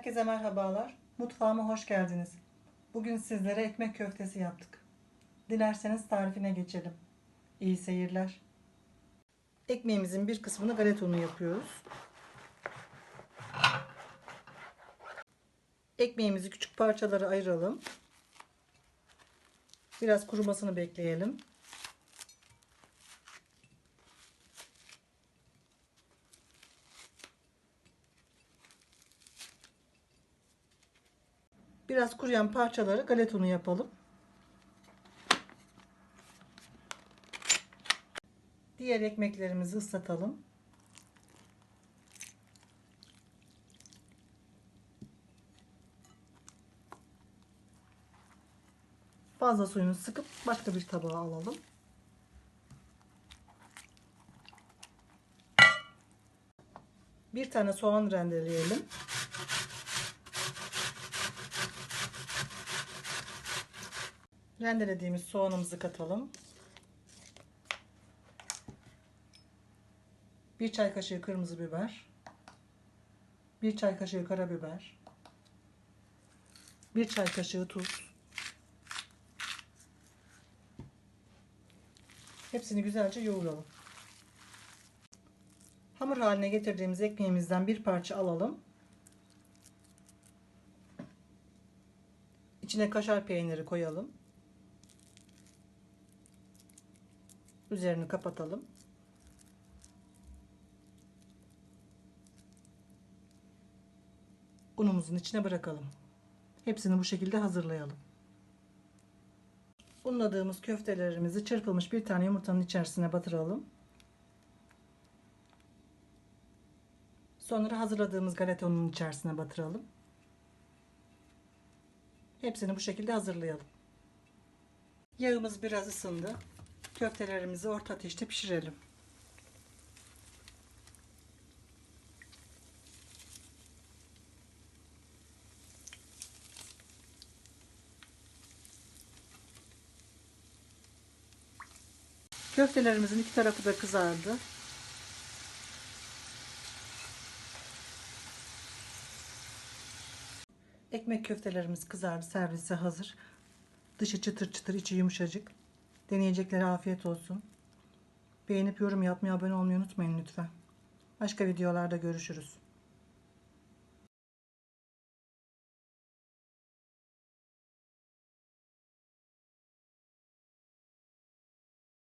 Herkese merhabalar. Mutfağıma hoş geldiniz. Bugün sizlere ekmek köftesi yaptık. Dilerseniz tarifine geçelim. İyi seyirler. Ekmeğimizin bir kısmını galeta unu yapıyoruz. Ekmeğimizi küçük parçalara ayıralım. Biraz kurumasını bekleyelim. Biraz kuruyan parçaları galeta unu yapalım. Diğer ekmeklerimizi ıslatalım. Fazla suyunu sıkıp başka bir tabağa alalım. Bir tane soğan rendeleyelim. Rendelediğimiz soğanımızı katalım. Bir çay kaşığı kırmızı biber. Bir çay kaşığı karabiber. Bir çay kaşığı tuz. Hepsini güzelce yoğuralım. Hamur haline getirdiğimiz ekmeğimizden bir parça alalım. İçine kaşar peyniri koyalım. Üzerini kapatalım. Unumuzun içine bırakalım. Hepsini bu şekilde hazırlayalım. Unladığımız köftelerimizi çırpılmış bir tane yumurtanın içerisine batıralım. Sonra hazırladığımız galeta ununun içerisine batıralım. Hepsini bu şekilde hazırlayalım. Yağımız biraz ısındı. Köftelerimizi orta ateşte pişirelim. Köftelerimizin iki tarafı da kızardı. Ekmek köftelerimiz kızardı. Servise hazır. Dışı çıtır çıtır, içi yumuşacık. Deneyeceklere afiyet olsun. Beğenip yorum yapmayı, abone olmayı unutmayın lütfen. Başka videolarda görüşürüz.